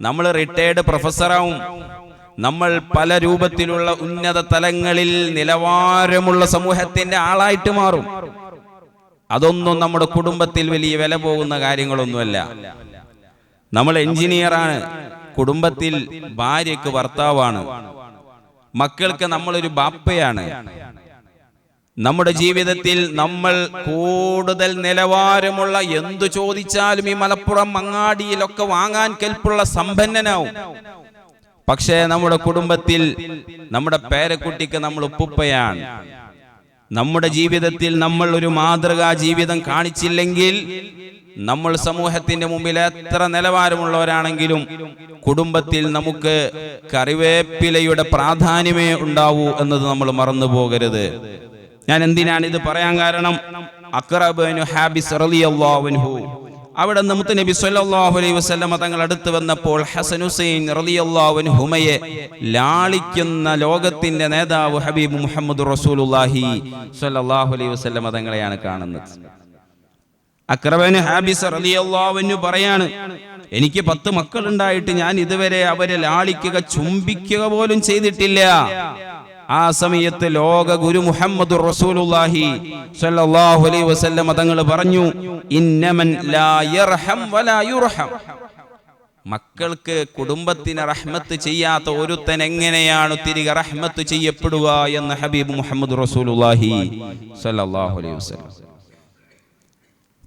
നമ്മൾ റിട്ടയർഡ് പ്രൊഫസറാവും നമ്മൾ പല രൂപത്തിലുള്ള ഉന്നത തലങ്ങളിൽ നിലവാരമുള്ള സമൂഹത്തിന്റെ ആളായിട്ട് മാറും. അതൊന്നും നമ്മുടെ കുടുംബത്തിൽ വലിയ വില പോകുന്ന കാര്യങ്ങളൊന്നുമല്ല. നമ്മൾ എഞ്ചിനീയറാണ് കുടുംബത്തിൽ ഭാര്യക്ക് ഭർത്താവാണ്. മക്കൾക്ക് നമ്മളൊരു ബാപ്പയാണ്. നമ്മുടെ ജീവിതത്തിൽ നമ്മൾ കൂടുതൽ നിലവാരമുള്ള എന്തു ചോദിച്ചാലും ഈ മലപ്പുറം മങ്ങാടിയിലൊക്കെ വാങ്ങാൻ കെൽപ്പുള്ള സമ്പന്നനാവും. പക്ഷേ നമ്മുടെ കുടുംബത്തിൽ നമ്മുടെ പേരക്കുട്ടിക്ക് നമ്മൾ ഉപ്പുപ്പയാണ്. നമ്മുടെ ജീവിതത്തിൽ നമ്മൾ ഒരു മാതൃകാ ജീവിതം കാണിച്ചില്ലെങ്കിൽ നമ്മൾ സമൂഹത്തിന്റെ മുമ്പിൽ എത്ര നിലവാരമുള്ളവരാണെങ്കിലും കുടുംബത്തിൽ നമുക്ക് കറിവേപ്പിലയുടെ പ്രാധാന്യമേ ഉണ്ടാവൂ എന്നത് നമ്മൾ മറന്നു പോകരുത് ഞാൻ എന്തിനാണ് ഇത് പറയാൻ കാരണം? അക്രബനു ഹാബിസ് റളിയല്ലാഹുൻഹു അവിടെ നിന്ന് നബി സല്ലല്ലാഹു അലൈഹി വസല്ലമ തങ്ങൾ അടുത്ത് വന്നപ്പോൾ ഹസൻ ഹുസൈൻ റളിയല്ലാഹു ഹുമയെ ലാളിക്കുന്ന ലോകത്തിന്റെ നേതാവ് ഹബീബ് മുഹമ്മദ് റസൂലുള്ളാഹി സ്വല്ലല്ലാഹു അലൈഹി വസല്ലമ തങ്ങളെയാണ് കാണുന്നത്. അക്രബന് ഹാബിസ് റളിയല്ലാഹു പറയാണ് എനിക്ക് പത്ത് മക്കളുണ്ടായിട്ട് ഞാൻ ഇതുവരെ അവരെ ലാളിക്കുക ചുംബിക്കുക പോലും ചെയ്തിട്ടില്ല. ആ സമയത്ത് ലോക ഗുരു മുഹമ്മദ് റസൂലുള്ളാഹി സ്വല്ലല്ലാഹു അലൈഹി വസല്ലം തങ്ങൾ പറഞ്ഞു ഇന്നമൻ ലാ യർഹം വലാ യുർഹം. മക്കൾക്ക് കുടുംബത്തിന് റഹ്മത്ത് ചെയ്യാത്ത ഒരുത്തൻ എങ്ങനെയാണ് തിരികെ റഹ്മത്ത് ചെയ്യപ്പെടുക എന്ന് ഹബീബ് മുഹമ്മദ് റസൂലുള്ളാഹി സ്വല്ലല്ലാഹു അലൈഹി വസല്ലം.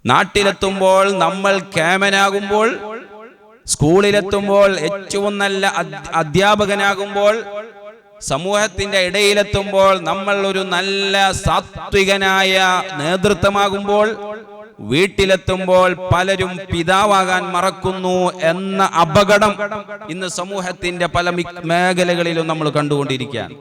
നാട്ടിലെത്തുമ്പോൾ നമ്മൾ കേമനാകുമ്പോൾ സ്കൂളിലെത്തുമ്പോൾ ഏറ്റവും നല്ല അധ്യാപകനാകുമ്പോൾ സമൂഹത്തിന്റെ ഇടയിലെത്തുമ്പോൾ നമ്മൾ ഒരു നല്ല സാത്വികനായ നേതൃത്വമാകുമ്പോൾ വീട്ടിലെത്തുമ്പോൾ പലരും പിതാവാകാൻ മറക്കുന്നു എന്ന അപകടം ഇന്ന് സമൂഹത്തിന്റെ പല മേഖലകളിലും നമ്മൾ കണ്ടുകൊണ്ടിരിക്കുകയാണ്.